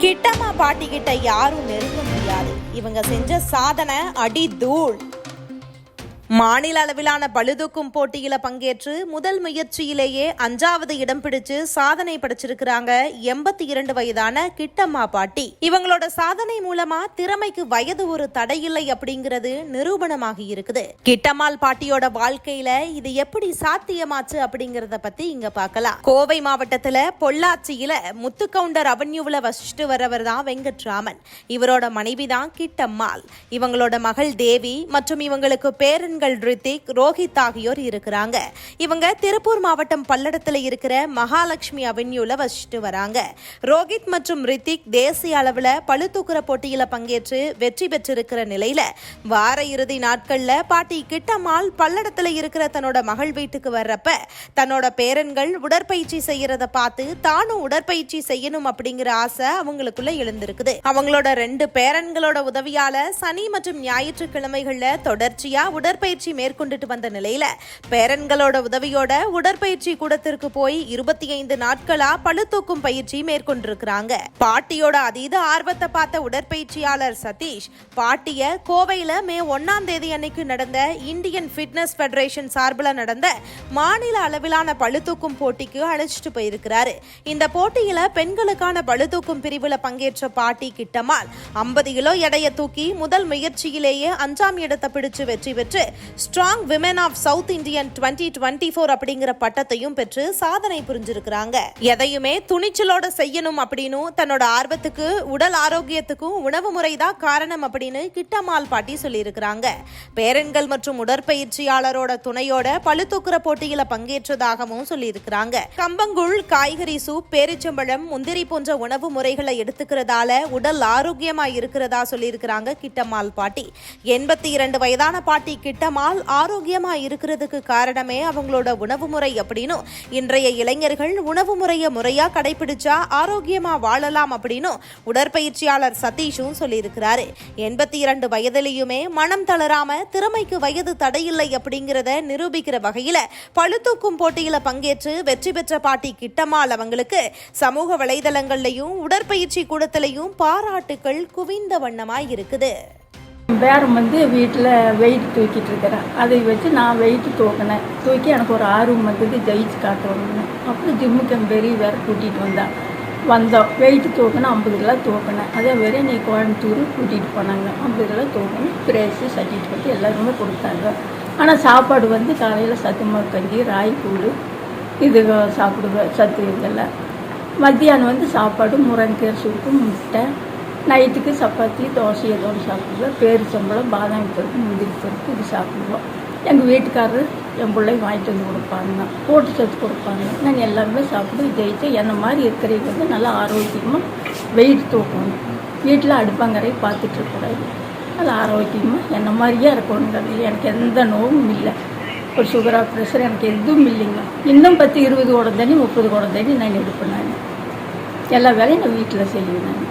கிட்டம்மா பாட்டி கிட்ட யாரும் நெருங்க முடியாது. இவங்க செஞ்ச சாதனை அடி தூள் மாநில அளவிலான பழுதுக்கும் போட்டியில பங்கேற்று முதல் முயற்சியிலேயே அஞ்சாவது இடம் பிடிச்சு சாதனை படைச்சிருக்கிறாங்க எண்பத்தி இரண்டு வயதான கிட்டம்மா பாட்டி. இவங்களோட சாதனை மூலமா திறமைக்கு வயது ஒரு தடையில்லை அப்படிங்கிறது நிரூபணமாகி இருக்குது. கிட்டம்மாள் பாட்டியோட வாழ்க்கையில இது எப்படி சாத்தியமாச்சு அப்படிங்கறத பத்தி இங்க பார்க்கலாம். கோவை மாவட்டத்துல பொள்ளாச்சியில முத்துக்கவுண்டர் அவென்யூவில் வசிச்சுட்டு வரவர் தான் வெங்கட்ராமன். இவரோட மனைவி தான் கிட்டம்மாள். இவங்களோட மகள் தேவி மற்றும் இவங்களுக்கு பேரன்கள் ரித்திக் ரோஹித் ஆகியோர் இருக்கிறாங்க. இவங்க திருப்பூர் மாவட்டம் பல்லடத்தில் இருக்கிற மகாலட்சுமி அவென்யூல வசிச்சுட்டு வராங்க. ரோஹித் மற்றும் ரித்திக் தேசிய அளவுல பளுதூக்குற போட்டியில் பங்கேற்று வெற்றி பெற்றிருக்கிற நிலையில வார இறுதி நாட்கள்ல பாட்டி கிட்டம்மாள் பல்லடத்துல இருக்கிற தன்னோட மகள் வீட்டுக்கு வர்றப்ப தன்னோட பேரன்கள் உடற்பயிற்சி செய்யறத பார்த்து தானும் உடற்பயிற்சி செய்யணும் அப்படிங்கிற ஆசை அவங்களுக்குள்ள எழுந்திருக்குது. அவங்களோட ரெண்டு பேரன்களோட உதவியால சனி மற்றும் ஞாயிற்றுக்கிழமைகள்ல தொடர்ச்சியா உடற்பயிற்சி மேற்கொண்டுட்டு வந்த நிலையில பேரன்களோட உதவியோட உடற்பயிற்சி கூடத்திற்கு போய் இருபத்தி ஐந்து நாட்களா பழு தூக்கும் பயிற்சி மேற்கொண்டிருக்கிறாங்க. பாட்டியோட அதீத ஆர்வத்தை பார்த்த உடற்பயிற்சியாளர் சதீஷ் பாட்டிய கோவையில மே ஒன்னாம் தேதி அன்னைக்கு நடந்த இந்தியன் ஃபிட்னஸ் ஃபெடரேஷன் சார்பில் நடந்த மாநில அளவிலான பளுதூக்கும் போட்டிக்கு அழைச்சிட்டு போயிருக்கிறாரு. இந்த போட்டியில பெண்களுக்கான பளுதூக்கும் பிரிவுல பங்கேற்ற பாட்டி கிட்டமால் ஐம்பது கிலோ எடையை தூக்கி முதல் முயற்சியிலேயே அஞ்சாம் இடத்தை பிடிச்சு வெற்றி பெற்று strong women of South Indian twenty twenty four அப்படிங்கிற பட்டத்தையும் பெற்று சாதனை புரிஞ்சிருக்கிறாங்க. எதையுமே துணிச்சலோட செய்யணும் அப்படின்னு தன்னோட ஆர்வத்துக்கு உடல் ஆரோக்கியத்துக்கும் உணவு முறை தான் காரணம் அப்படின்னு கிட்டம்மாள் பாட்டி சொல்லியிருக்கிறாங்க. பேரன்கள் மற்றும் உடற்பயிற்சியாளரோட துணையோட பழுத்தூக்குற போட்டியில பங்கேற்றதாகவும் சொல்லியிருக்கிறாங்க. கம்பங்கூழ் காய்கறி சூப் பேரிச்சம்பழம் முந்திரி போன்ற உணவு முறைகளை எடுத்துக்கிறதால உடல் ஆரோக்கியமா இருக்கிறதா சொல்லியிருக்கிறாங்க கிட்டம்மாள் பாட்டி. எண்பத்தி இரண்டு வயதான பாட்டி கிட்டம்மாள் ஆரோக்கியமாக இருக்கிறதுக்கு காரணமே அவங்களோட உணவு முறை அப்படின்னும். இன்றைய இளைஞர்கள் உணவு முறையை முறையாக கடைபிடிச்சா ஆரோக்கியமாக வாழலாம் அப்படின்னும் உடற்பயிற்சியாளர் சதீஷும் சொல்லியிருக்கிறாரு. எண்பத்தி இரண்டு வயதிலையுமே மனம் தளராம திறமைக்கு வயது தடையில்லை அப்படிங்கிறத நிரூபிக்கிற வகையில் பழுத்தூக்கும் போட்டியில் பங்கேற்று வெற்றி பெற்ற பாட்டி கிட்டம்மாள் அவங்களுக்கு சமூக வலைதளங்கள்லையும் உடற்பயிற்சி கூடத்திலையும் பாராட்டுக்கள் குவிந்த வண்ணமாய் இருக்குது. பேரம் வந்து வீட்டில் வெயிட் தூக்கிட்டு இருக்கிறேன். அதை வச்சு நான் வெயிட் தூக்கினேன். தூக்கி எனக்கு ஒரு ஆர்வம் வந்தது ஜெயிச்சு காட்டணும்னு. அப்புறம் ஜிம்முக்கு பெரிய வேற கூட்டிகிட்டு வந்தேன். வந்தோம். வெயிட் தூக்கினேன் ஐம்பது கிலோ தூக்கினேன். அதே மாதிரி நீ கோயம்புத்தூர் கூட்டிகிட்டு போனாங்க. ஐம்பது கிலோ தூக்கினேன். ப்ரைஸு சர்டிஃபிகேட் எல்லாருமே கொடுத்தாங்க. ஆனால் சாப்பாடு வந்து காலையில் சத்துமாவு கஞ்சி ராய்க்கூழ் இது சாப்பிடுவேன் சத்து இதெல்லாம். மத்தியானம் வந்து சாப்பாடு முருங்கைக்கீரை சூப்பு முட்டை நைட்டுக்கு சப்பாத்தி தோசை ஏதோடு சாப்பிடுவோம். பேரு சம்பளம் பாதாம் பருப்பு முந்திரி பருப்பு இது சாப்பிடுவோம். எங்கள் வீட்டுக்காரர் என் பிள்ளைங்க வாங்கிட்டு வந்து கொடுப்பாங்க. போட்டு சத்து கொடுப்பாங்க. நான் எல்லாமே சாப்பிட்டு ஜெயித்து என்ன மாதிரி இருக்கிறவங்க வந்து நல்லா ஆரோக்கியமாக வெயிட் தூக்கணும். வீட்டில் அடுப்பாங்கரை பார்த்துட்டு இருக்கக்கூடாது. அது ஆரோக்கியமாக என்ன மாதிரியே இருக்கணுங்கிறது எனக்கு எந்த நோவும் இல்லை. ஒரு சுகரா ப்ரெஷர் எனக்கு எதுவும் இல்லைங்க. இன்னும் பத்து இருபது குடம் தண்ணி முப்பது குடம் தண்ணி நான் எடுப்பேன் நான் எல்லா வேலையும் நான் வீட்டில் செய்வேன். நான்